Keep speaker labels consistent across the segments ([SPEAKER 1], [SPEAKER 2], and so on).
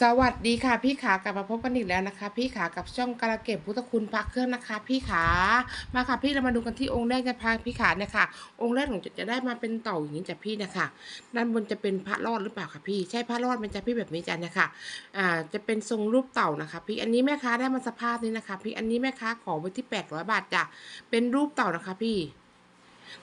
[SPEAKER 1] สวัสดีค่ะ พี่ขากลับมาพบกันอีกแล้วนะคะ พี่ขากับช่องกระเก็บพุทธคุณพระเครื่องนะคะ พี่ขามาค่ะพี่เรามาดูกันที่องค์แรกจะพาพี่ขาเนี่ยค่ะองค์แรกของจะจะได้มาเป็นเต่าอย่างนี้จ้ะพี่นะคะด้านบนจะเป็นพระรอดหรือเปล่าคะพี่ใช่พระรอดมันจะพี่แบบนี้จ้ะเนี่ยค่ะอ่าจะเป็นทรงรูปเต่านะคะ พี่อันนี้แม่ค้าได้มาสภาพนี้นะคะ พี่อันนี้แม่ค้าขอไว้ที่800บาทจ้ะเป็นรูปเต่านะคะ พี่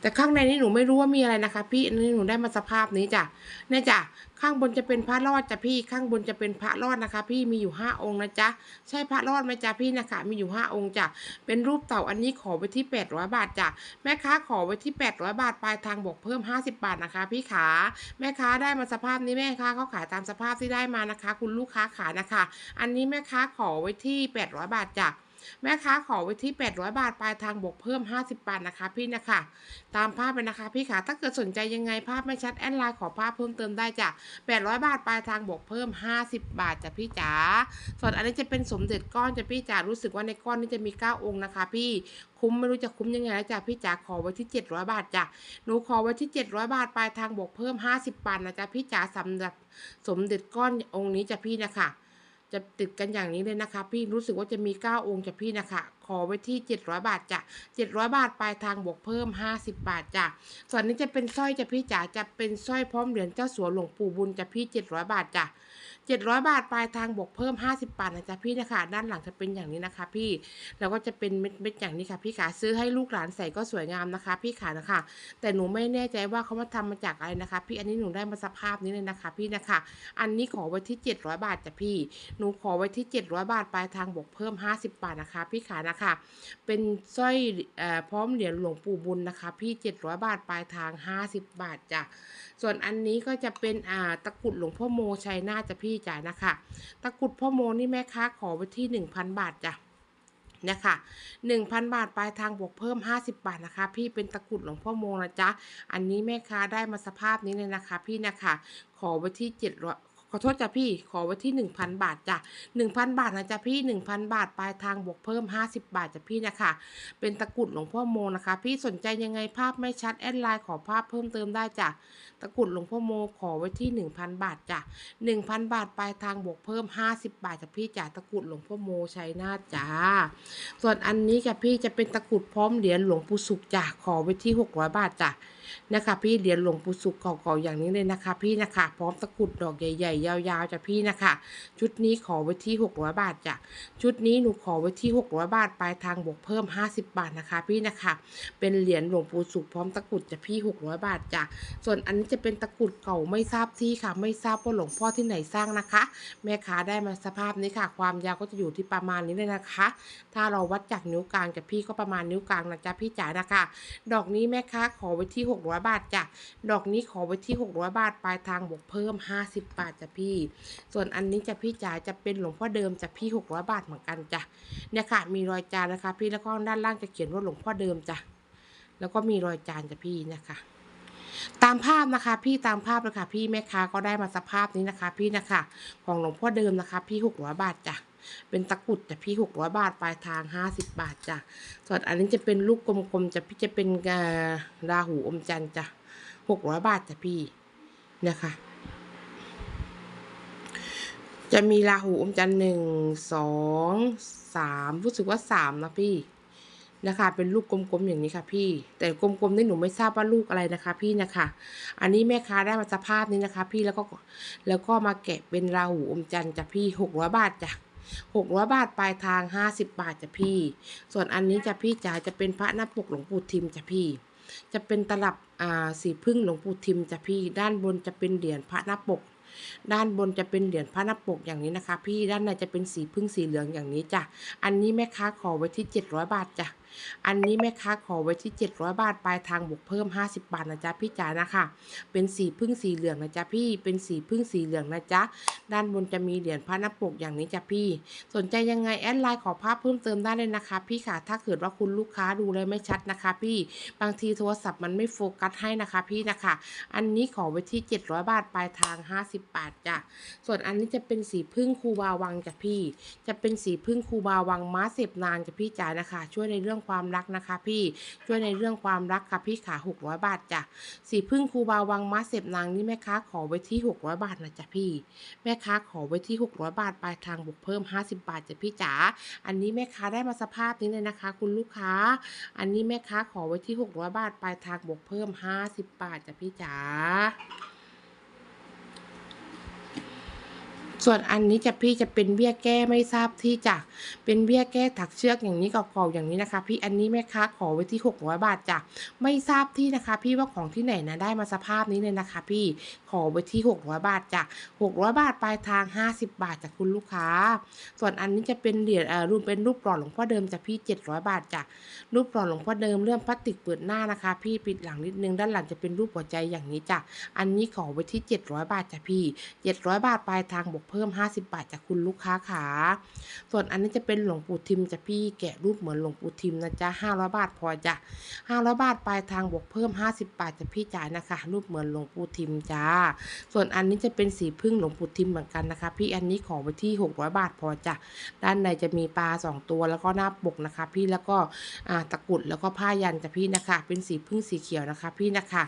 [SPEAKER 1] แต่ข้างในนี่หนูไม่รู้ว่ามีอะไรนะคะ พี่อันนี้หนูได้มาสภาพนี้จ้ะเนี่ยจ้ะข้างบนจะเป็นพระรอดจ้ะพี่ข้างบนจะเป็นพระรอดนะคะ พี่มีอยู่ห้าองค์นะจ๊ะใช่พระรอดไหมจ๊ะพี่นะคะ มีอยู่ห้าองค์จ้ะเป็นรูปเต่าอันนี้ขอไว้ที่800บาทจ้ะแม่ค้าขอไว้ที่800บาทปลายทางบวกเพิ่ม50บาทนะคะ พี่ขาแม่ค้าได้มาสภาพนี้แม่ค้าเขาขายตามสภาพที่ได้มานะคะ คุณลูกค้าขายนะคะ อันนี้แม่ค้าขอไว้ที่800บาทจ้ะ แม่ค้าขอไว้ที่ 800 บาทปลายทางบวกเพิ่ม 50 บาทนะคะพี่นะคะ ตามภาพไปนะคะพี่ขาถ้าเกิดสนใจยังไงภาพไม่ชัดแอดไลน์ขอภาพเพิ่มเติมได้จ้ะ800 บาทปลายทางบวกเพิ่ม 50 บาทจ้ะพี่จ๋าส่วนอันนี้จะเป็นสมเด็จก้อนจ้ะพี่จ๋ารู้สึกว่าในก้อนนี้จะมี 9 องค์นะคะ พี่คุ้มไม่รู้จะคุ้มยังไงแล้วจ้ะพี่จ๋าขอไว้ที่ 700 บาทจ้ะหนูขอไว้ที่ 700 บาทปลายทางบวกเพิ่ม 50 บาทนะจ๊ะพี่จ๋าสำหรับสมเด็จก้อนองค์นี้จ้ะพี่นะคะ จะติดกันอย่างนี้เลยนะคะ พี่รู้สึกว่าจะมี 9 องค์จากพี่นะคะ อไว้ที่ 700 บาทจ้ะ700 บาทปลายทางบวกเพิ่ม 50 บาทจ้ะส่วนนี้จะเป็นสร้อยจ้ะพี่จ๋าจะเป็นสร้อยพร้อมเหรียญเจ้าสัวหลวงปู่บุญจ้ะพี่ 700 บาทจ้ะ700 บาทปลายทางบวกเพิ่ม 50 บาทนะจ๊ะพี่นะคะ ด้านหลังจะเป็นอย่างนี้นะคะ พี่แล้วก็จะเป็นเม็ดๆอย่างนี้ค่ะ พี่ขาซื้อให้ลูกหลานใส่ก็สวยงามนะคะ พี่ขานะคะ แต่หนูไม่แน่ใจว่าเขามาทำมาจากอะไรนะคะ พี่อันนี้หนูได้มาสภาพนี้เลยนะคะ พี่นะคะ อันนี้ขอไว้ที่ 700 บาทจ้ะพี่ หนูขอไว้ที่ 700 บาทปลายทางบวกเพิ่ม 50 บาทนะคะ พี่ขานะคะเป็นสร้อยอพร้อมเหรียญหลวงปู่บุญนะคะ พี่700บาทปลายทาง50บาทจ้ะ ส่วนอันนี้ก็จะเป็นตะกรุดหลวงพ่อโมชัยนาจะพี่จ๋ายนะคะ ตะกรุดพ่อโมนี่แม่ค้าขอไว้ที่1,000บาทจ้ะนะคะ1,000 บาทปลายทางบวกเพิ่ม 50 บาทนะคะ พี่เป็นตะกรุดหลวงพ่อโมนะจ๊ะ อันนี้แม่ค้าได้มาสภาพนี้เลยนะคะ พี่นะคะ ขอไว้ที่700 ขอโทษจ้ะพี่ ขอไว้ที่ 1,000 บาทจ้ะ1,000 บาทนะจ๊ะพี่ 1,000 บาทปลายทางบวกเพิ่ม 50 บาทจ้ะพี่นะคะ เป็นตะกรุดหลวงพ่อโมนะคะ พี่สนใจยังไงภาพไม่ชัดแอดไลน์ขอภาพเพิ่มเติมได้จ้ะตะกรุดหลวงพ่อโมขอไว้ที่ 1,000 บาทจ้ะ1,000 บาทปลายทางบวกเพิ่ม 50 บาทจ้ะพี่จ้ะตะกรุดหลวงพ่อโมชัยนาจ้าส่วนอันนี้กับพี่จะเป็นตะกรุดพร้อมเหรียญหลวงปู่สุขจ้ะขอไว้ที่ 600 บาทจ้ะ นะคะพี่เหรียญหลวงปู่สุขเก่าๆอย่างนี้เลยนะคะ พี่นะคะพร้อมตะกรุดดอกใหญ่ๆ ยาวๆจ้ะพี่นะคะ ชุดนี้ขอไว้ที่600บาทจ้ะชุดนี้หนูขอไว้ที่600บาทปลายทางบวกเพิ่ม 50 บาทนะคะ พี่นะคะ เป็นเหรียญหลวงปู่สุขพร้อมตะกรุดจ้ะพี่600บาทจ้ะส่วนอันนี้จะเป็นตะกรุดเก่าไม่ทราบที่ค่ะ ไม่ทราบว่าหลวงพ่อที่ไหนสร้างนะคะ แม่ค้าได้มาสภาพนี้ค่ะ ความยาวก็จะอยู่ที่ประมาณนี้เลยนะคะ ถ้าเราวัดจากนิ้วกลางจากพี่ก็ประมาณนิ้วกลางนะจ๊ะพี่จ๋านะคะ ดอกนี้แม่ค้าขอไว้ที่600 บาทจ้ะ ดอกนี้ขอไว้ที่ 600 บาท ปลายทางบวกเพิ่ม 50 บาทจ้ะพี่ ส่วนอันนี้จะพี่จ๋าจะเป็นหลวงพ่อเดิมจ้ะพี่ 600 บาทเหมือนกันจ้ะ เนี่ยค่ะ มีรอยจานนะคะ พี่ แล้วก็ด้านล่างจะเขียนว่าหลวงพ่อเดิมจ้ะ แล้วก็มีรอยจานจ้ะพี่นะคะตามภาพนะคะพี่ตามภาพเลยค่ะพี่แม่ค้าก็ได้มาสภาพนี้นะคะ พี่นะคะ ของหลวงพ่อเดิมนะคะ พี่600บาทจ้ะ เป็นตะกุดแต่พี่600บาท ปลายทาง50บาทจ้ะ ส่วนอันนี้จะเป็นลูกกลมๆจะพี่จะเป็นอ่าราหูอมจันทร์จ้ะ600บาทจ้ะพี่นะคะจะมีราหูอมจันทร์หนึ่งสองสามรู้สึกว่าสามนะพี่นะคะ เป็นลูกกลมๆอย่างนี้ค่ะพี่ แต่กลมๆนี่หนูไม่ทราบว่าลูกอะไรนะคะ พี่นะคะ อันนี้แม่ค้าได้มาสภาพนี้นะคะ พี่แล้วก็แล้วก็มาแกะเป็นราหูอมจันทร์จ้ะพี่หกร้อยบาทจ้ะ หกร้อยบาทปลายทางห้าสิบบาทจ้ะพี่ ส่วนอันนี้จ้ะพี่จ๋าจะเป็นพระหน้าปกหลวงปู่ทิมจ้ะพี่ จะเป็นตลับอ่าสีพึ่งหลวงปู่ทิมจ้ะพี่ ด้านบนจะเป็นเหรียญพระหน้าปก ด้านบนจะเป็นเหรียญพระหน้าปกอย่างนี้นะคะ พี่ ด้านในจะเป็นสีพึ่งสีเหลืองอย่างนี้จ้ะ อันนี้แม่ค้าขอไว้ที่ 700 บาทจ้ะ อันนี้แม่ค้าขอไว้ที่ 700 บาท ปลายทางบวกเพิ่ม 50 บาทนะจ๊ะพี่จ๋านะคะ เป็นสีพึ่งสีเหลืองนะจ๊ะพี่ เป็นสีพึ่งสีเหลืองนะจ๊ะ ด้านบนจะมีเหรียญพระน้าปกอย่างนี้จ้ะพี่ สนใจยังไงแอดไลน์ขอภาพเพิ่มเติมได้เลยนะคะ พี่ค่ะ ถ้าเกิดว่าคุณลูกค้าดูเลยไม่ชัดนะคะ พี่ บางทีโทรศัพท์มันไม่โฟกัสให้นะคะพี่นะคะ อันนี้ขอไว้ที่ 700 บาท ปลายทาง 50 บาทจ้ะ ส่วนอันนี้จะเป็นสีพึ่งคูบาวังจ้ะพี่ จะเป็นสีพึ่งคูบาวังม้าเสพนานจ้ะพี่จ๋านะคะ ช่วยในเรื่องความรักนะคะพี่ช่วยในเรื่องความรักค่ะพี่ขา600 บาทจ้ะสีพึ่งครูบาวังมัดเสพนางนี่แม่ค้าขอไว้ที่ 600 บาทนะจ๊ะพี่ แม่ค้าขอไว้ที่ 600 บาทปลายทางบวกเพิ่ม 50 บาทจ้ะพี่จ๋าอันนี้แม่ค้าได้มาสภาพนี้เลยนะคะ คุณลูกค้า อันนี้แม่ค้าขอไว้ที่ 600 บาทปลายทางบวกเพิ่ม 50 บาทจ้ะพี่จ๋า ส่วนอันนี้จะพี่จะเป็นเบี้ยแก้ไม่ทราบที่จะเป็นเบี้ยแก้ถักเชือกอย่างนี้เก่าๆอย่างนี้นะคะ พี่อันนี้แม่ค้าขอไว้ที่600บาทจ้ะไม่ทราบที่นะคะ พี่ว่าของที่ไหนนะได้มาสภาพนี้เลยนะคะ พี่ขอไว้ที่600บาทจ้ะ600บาทปลายทาง 50 บาทจากคุณลูกค้า ส่วนอันนี้จะเป็นเหรียญเอ่อรูปเป็นรูปหล่อหลวงพ่อเดิมจ้ะพี่ 700 บาทจ้ะรูปหล่อหลวงพ่อเดิมเรื่องพลาสติกเปิดหน้านะคะ พี่ปิดหลังนิดนึงด้านหลังจะเป็นรูปหัวใจอย่างนี้จ้ะอันนี้ขอไว้ที่ 700 บาทจ้ะพี่ 700 บาทปลายทางบวกเพิ่ม 50 บาทจากคุณลูกค้าขา ส่วนอันนี้จะเป็นหลวงปู่ทิมจะพี่แกะรูปเหมือนหลวงปู่ทิมนะจ๊ะ500 บาทพอจ้ะ500 บาทปลายทางบวกเพิ่ม 50 บาทจะพี่จ๋ายนะคะ รูปเหมือนหลวงปู่ทิมจ้า ส่วนอันนี้จะเป็นสีพึ่งหลวงปู่ทิมเหมือนกันนะคะ พี่อันนี้ขอไว้ที่ 600 บาทพอจ้ะด้านในจะมีปลาสองตัวแล้วก็หน้าปกนะคะ พี่แล้วก็ตะกรุดแล้วก็ผ้ายันจ้ะพี่นะคะ เป็นสีพึ่งสีเขียวนะคะ พี่นะคะ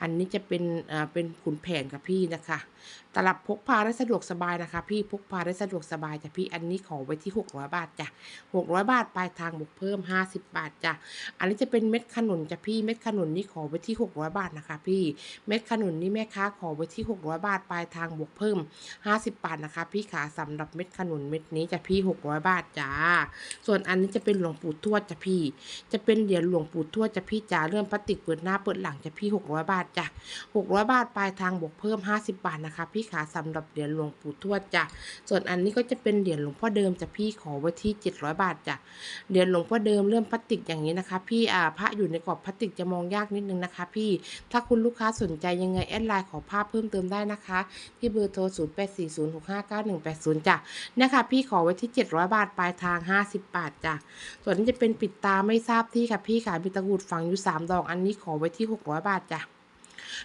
[SPEAKER 1] อันนี้จะเป็นอ่าเป็นขุนแผนกับพี่นะคะ ตลับพกพาได้สะดวกสบายนะคะ พี่พกพาได้สะดวกสบายจ้ะพี่อันนี้ขอไว้ที่ 600 บาทจ้ะ600 บาทปลายทางบวกเพิ่ม 50 บาทจ้ะอันนี้จะเป็นเม็ดขนุนจ้ะพี่เม็ดขนุนนี่ขอไว้ที่ 600 บาทนะคะ พี่เม็ดขนุนนี่แม่ค้าขอไว้ที่ 600 บาทปลายทางบวกเพิ่ม 50 บาทนะคะ พี่ขาสำหรับเม็ดขนุนเม็ดนี้จะพี่ 600 บาทจ้าส่วนอันนี้จะเป็นหลวงปู่ทวดจ้ะพี่ จะเป็นเหรียญหลวงปู่ทวดจ้ะพี่จ๋าเรื่องพลาสติกเปิดหน้าเปิดหลังจะพี่ 600 บาทจ้ะ600 บาทปลายทางบวกเพิ่ม 50 บาทนะคะพี่ขาสำหรับเหรียญหลวงปู่ทวดจ้ะส่วนอันนี้ก็จะเป็นเหรียญหลวงพ่อเดิมจ้ะพี่ขอไว้ที่ 700 บาทจ้ะเหรียญหลวงพ่อเดิมเรื่องพลาสติกอย่างนี้นะคะ พี่อ่าพระอยู่ในกรอบพลาสติกจะมองยากนิดนึงนะคะ พี่ถ้าคุณลูกค้าสนใจยังไงแอดไลน์ขอภาพเพิ่มเติมได้นะคะ ที่เบอร์โทร 0840659180จ้ะเนี่ยค่ะพี่ขอไว้ที่ 700 บาทปลายทาง 50 บาทจ้ะส่วนนี้จะเป็นปิดตาไม่ทราบที่ค่ะพี่ขายมีตะกรุดฝังอยู่3ดอกอันนี้ขอไว้ที่ 600 บาทจ้ะ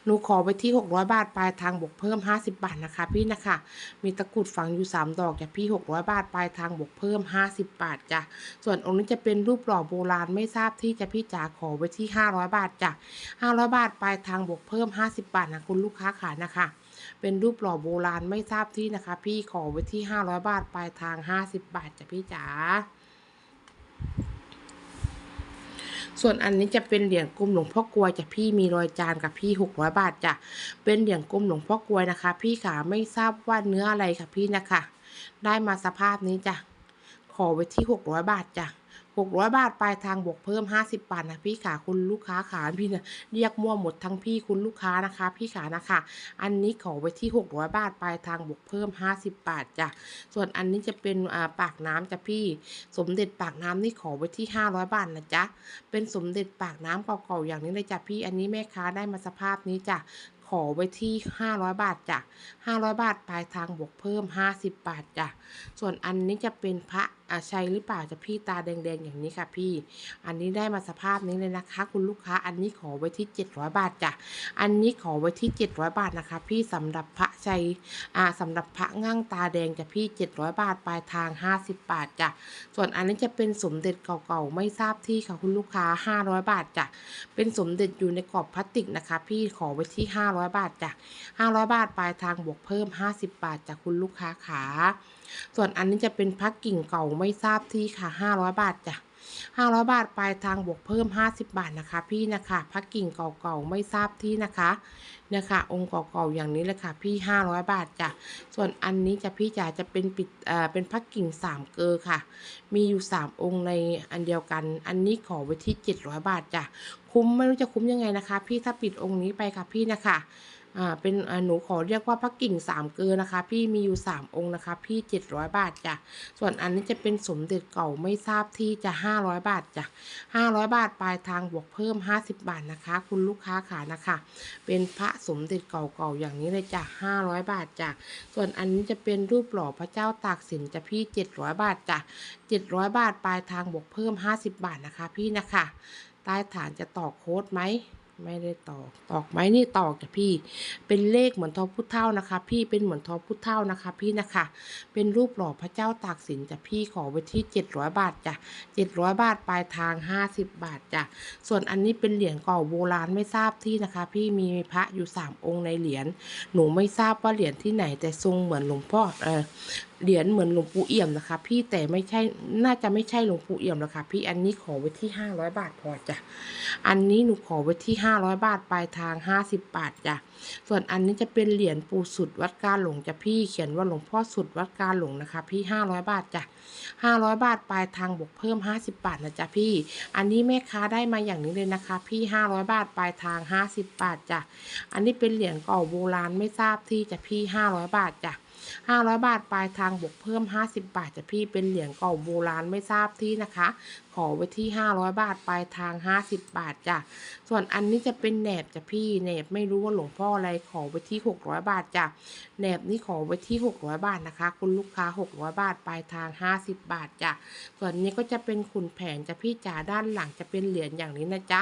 [SPEAKER 1] หนูขอไว้ที่ 600 บาทปลายทางบวกเพิ่ม 50 บาทนะคะ พี่นะคะ มีตะกรุดฝังอยู่ 3 ดอกจ้ะพี่ 600 บาทปลายทางบวกเพิ่ม 50 บาทจ้ะส่วนองค์นี้จะเป็นรูปหล่อโบราณไม่ทราบที่จะพี่จ๋าขอไว้ที่ 500 บาทจ้ะ500 บาทปลายทางบวกเพิ่ม 50 บาทนะคุณลูกค้าขายนะคะเป็นรูปหล่อโบราณไม่ทราบที่นะคะ พี่ขอไว้ที่ 500 บาทปลายทาง 50 บาทจ้ะพี่จ๋า ส่วนอันนี้จะเป็นเหรียญกลมหลวงพ่อกลวยจะพี่มีรอยจานกับพี่600บาทจ้ะเป็นเหรียญกลมหลวงพ่อกลวยนะคะ พี่ขาไม่ทราบว่าเนื้ออะไรค่ะพี่นะคะ ได้มาสภาพนี้จ้ะขอไว้ที่600บาทจ้ะ 600 บาทปลายทางบวกเพิ่ม 50 บาทนะพี่ขาคุณลูกค้าขาพี่เนี่ยเรียกมั่วหมดทั้งพี่คุณลูกค้านะคะ พี่ขานะคะ อันนี้ขอไว้ที่ 600 บาทปลายทางบวกเพิ่ม 50 บาทจ้ะส่วนอันนี้จะเป็นอ่าปากน้ำจ้ะพี่ สมเด็จปากน้ำนี่ขอไว้ที่ 500 บาทนะจ๊ะเป็นสมเด็จปากน้ำเก่าๆอย่างนี้เลยจ้ะพี่ อันนี้แม่ค้าได้มาสภาพนี้จ้ะขอไว้ที่ 500 บาทจ้ะ500 บาทปลายทางบวกเพิ่ม 50 บาทจ้ะส่วนอันนี้จะเป็นพระ อาชัยหรือเปล่าจะพี่ตาแดงๆอย่างนี้ค่ะพี่ อันนี้ได้มาสภาพนี้เลยนะคะ คุณลูกค้าอันนี้ขอไว้ที่ 700 บาทจ้ะอันนี้ขอไว้ที่ 700 บาทนะคะ พี่สำหรับพระชัยอ่าสำหรับพระง่างตาแดงจะพี่ 700 บาทปลายทาง 50 บาทจ้ะส่วนอันนี้จะเป็นสมเด็จเก่าๆไม่ทราบที่ค่ะคุณลูกค้า 500 บาทจ้ะเป็นสมเด็จอยู่ในกรอบพลาสติกนะคะ พี่ขอไว้ที่ 500 บาทจ้ะ500 บาทปลายทางบวกเพิ่ม 50 บาทจากคุณลูกค้าขาส่วนอันนี้จะเป็นพักกิ่งเก่าไม่ทราบที่ค่ะ 500 บาทจ้ะ500 บาทปลายทางบวกเพิ่ม 50 บาทนะคะ พี่นะคะพักกิ่งเก่าๆไม่ทราบที่นะคะเนี่ยค่ะองค์เก่าๆอย่างนี้เลยค่ะพี่ 500 บาทจ้ะส่วนอันนี้จะพี่จ๋าจะเป็นปิดเอ่อเป็นพักกิ่งสามเกลอค่ะ มีอยู่ 3 องค์ในอันเดียวกัน อันนี้ขอไว้ที่ 700 บาทจ้ะคุ้มไม่รู้จะคุ้มยังไงนะคะ พี่ถ้าปิดองค์นี้ไปค่ะพี่นะคะ อ่าเป็นอ่าหนูขอเรียกว่าพระกิ่งสามเกลือนะคะ พี่มีอยู่3องค์นะคะ พี่700บาทจ้ะส่วนอันนี้จะเป็นสมเด็จเก่าไม่ทราบที่จะ500บาทจ้ะ500บาทปลายทางบวกเพิ่ม50บบาทนะคะ คุณลูกค้าขานะคะ เป็นพระสมเด็จเก่าๆอย่างนี้เลยจ้ะ500บาทจ้ะส่วนอันนี้จะเป็นรูปหล่อพระเจ้าตากสินจะพี่700บาทจ้ะ700บาทปลายทางบวกเพิ่ม50บาทนะคะ พี่นะคะใต้ฐานจะต่อโค้ดไหม ไม่ได้ตอก ตอกไหมนี่ตอกจ้ะพี่ เป็นเลขเหมือนทอพุทธเท่านะคะ พี่เป็นเหมือนทอพุทธเท่านะคะ พี่นะคะ เป็นรูปหล่อพระเจ้าตากสินจ้ะพี่ขอไว้ที่700บาทจ้ะ700บาทปลายทาง50บบาทจ้ะส่วนอันนี้เป็นเหรียญเก่าโบราณไม่ทราบที่นะคะ พี่มีพระอยู่3องค์ในเหรียญหนูไม่ทราบว่าเหรียญที่ไหนแต่ทรงเหมือนหลวงพ่อเออ เหรียญเหมือนหลวงปู่เอี่ยมนะคะพี่แต่ไม่ใช่น่าจะไม่ใช่หลวงปู่เอี่ยมหรอกค่ะพี่อันนี้ขอไว้ที่500บาทพอจ้ะอันนี้หนูขอไว้ที่500บาทปลายทาง50บบาทจ้ะส่วนอันนี้จะเป็นเหรียญปู่สุดวัดกาหลงจ้ะพี่เขียนว่าหลวงพ่อสุดวัดกาหลงนะคะ พี่500บาทจ้ะ500บาทปลายทางบวกเพิ่ม50บาทนะจ๊ะพี่ อันนี้แม่ค้าได้มาอย่างนี้เลยนะคะ พี่500บาทปลายทาง50บบาทจ้ะอันนี้เป็นเหรียญเก่าโบราณไม่ทราบที่จะพี่500บาทจ้ะ 500 บาทปลายทางบวกเพิ่ม 50 บาทจะพี่เป็นเหรียญเก่าโบราณไม่ทราบที่นะคะขอไว้ที่ 500 บาทปลายทาง 50 บาทจ้ะ ส่วนอันนี้จะเป็นแหนบจ้ะพี่แหนบไม่รู้ว่าหลวงพ่ออะไรขอไว้ที่ 600 บาทจ้ะแหนบนี่ขอไว้ที่ 600 บาทนะคะ คุณลูกค้า 600 บาทปลายทาง 50 บาทจ้ะ ส่วนนี้ก็จะเป็นขุนแผนจ้ะพี่จ๋าด้านหลังจะเป็นเหรียญอย่างนี้นะจ๊ะ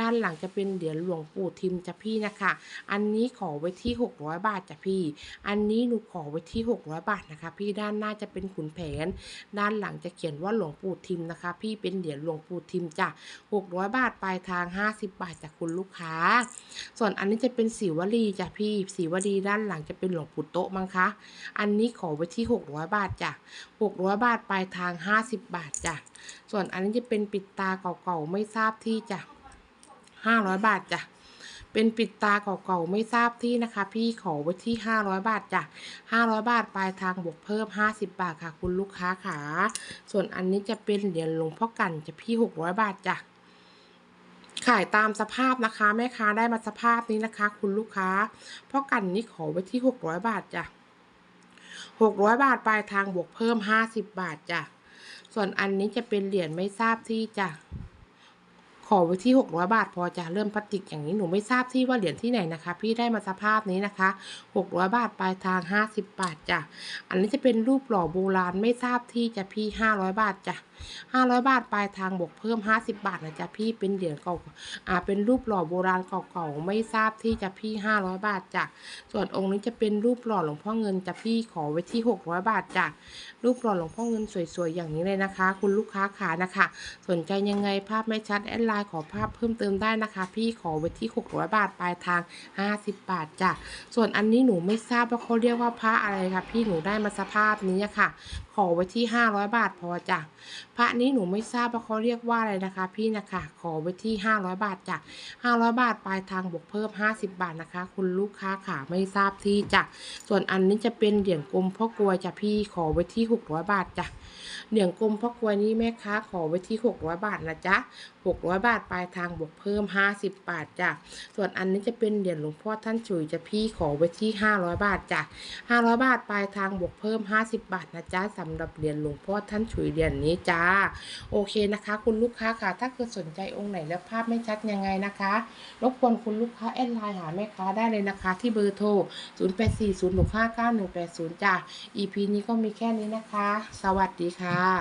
[SPEAKER 1] ด้านหลังจะเป็นเหรียญหลวงปู่ทิมจ้ะพี่นะคะ อันนี้ขอไว้ที่ 600 บาทจ้ะพี่ อันนี้หนูขอไว้ที่ 600 บาทนะคะ พี่ด้านหน้าจะเป็นขุนแผน ด้านหลังจะเขียนว่าหลวงปู่ทิมนะคะ พี่เป็นเหรียญหลวงปู่ทิมจ้ะ600 บาทปลายทาง 50 บาทจากคุณลูกค้า ส่วนอันนี้จะเป็นสีวลีจ้ะพี่สีวลีด้านหลังจะเป็นหลวงปู่โตะมั้งคะ อันนี้ขอไว้ที่ 600 บาทจ้ะ600 บาทปลายทาง 50 บาทจ้ะส่วนอันนี้จะเป็นปิดตาเก่าๆไม่ทราบที่จ้ะ500 บาทจ้ะ เป็นปิดตาเก่าๆไม่ทราบที่นะคะ พี่ขอไว้ที่ 500 บาทจ้ะ500 บาทปลายทางบวกเพิ่ม 50 บาทค่ะ คุณลูกค้าขาส่วนอันนี้จะเป็นเหรียญหลวงพ่อกันจะพี่ 600 บาทจ้ะขายตามสภาพนะคะแม่ค้าได้มาสภาพนี้นะคะ คุณลูกค้าพ่อกันนี่ขอไว้ที่ 600 บาทจ้ะ600 บาทปลายทางบวกเพิ่ม 50 บาทจ้ะส่วนอันนี้จะเป็นเหรียญไม่ทราบที่จ้ะ ขอไว้ที่ 600 บาท พอจะเริ่มพลาสติกอย่างนี้หนูไม่ทราบที่ว่าเหรียญที่ไหนนะคะ พี่ได้มาสภาพนี้นะคะ 600 บาทปลายทาง 50 บาทจ้ะอันนี้จะเป็นรูปหล่อโบราณไม่ทราบที่จะพี่ 500 บาทจ้ะ500 บาทปลายทางบวกเพิ่ม 50 บาทนะจ๊ะพี่เป็นเหรียญเก่าอ่าเป็นรูปหล่อโบราณเก่าๆไม่ทราบที่จะพี่ 500 บาทจ้ะส่วนองค์นี้จะเป็นรูปหล่อหลวงพ่อเงินจะพี่ขอไว้ที่ 600 บาทจ้ะรูปหล่อหลวงพ่อเงินสวยๆอย่างนี้เลยนะคะ คุณลูกค้าขานะคะ สนใจยังไงภาพไม่ชัดแอดไลน์ขอภาพเพิ่มเติมได้นะคะ พี่ขอไว้ที่ 600 บาทปลายทาง 50 บาทจ้ะส่วนอันนี้หนูไม่ทราบว่าเขาเรียกว่าพระอะไรค่ะ พี่หนูได้มาสภาพนี้ค่ะ อไว้ที่ 500 บาทพอจ้ะพระนี้หนูไม่ทราบว่าเขาเรียกว่าอะไรนะคะ พี่นะคะ ขอไว้ที่ 500 บาทจ้ะ500 บาทปลายทางบวกเพิ่ม 50 บาทนะคะ คุณลูกค้าขาไม่ทราบที่จ้ะส่วนอันนี้จะเป็นเหรียญกลมพ่อกลวยจ้ะพี่ขอไว้ที่ 600 บาทจ้ะเหรียญกลมพ่อกลวยนี้แม่ค้าขอไว้ที่ 600 บาทนะจ๊ะ600 บาทปลายทางบวกเพิ่ม 50 บาทจ้ะส่วนอันนี้จะเป็นเหรียญหลวงพ่อท่านฉุยจะพี่ขอไว้ที่ 500 บาทจ้ะ500 บาทปลายทางบวกเพิ่ม 50 บาทนะจ๊ะสำหรับเหรียญหลวงพ่อท่านฉุยเหรียญนี้จ้า โอเคนะคะ คุณลูกค้าค่ะ ถ้าเกิดสนใจองค์ไหนแล้วภาพไม่ชัดยังไงนะคะรบกวนคุณลูกค้าแอดไลน์หาแม่ค้าได้เลยนะคะ ที่เบอร์โทร 0840659180 จ้า EP นี้ก็มีแค่นี้นะคะ สวัสดีค่ะ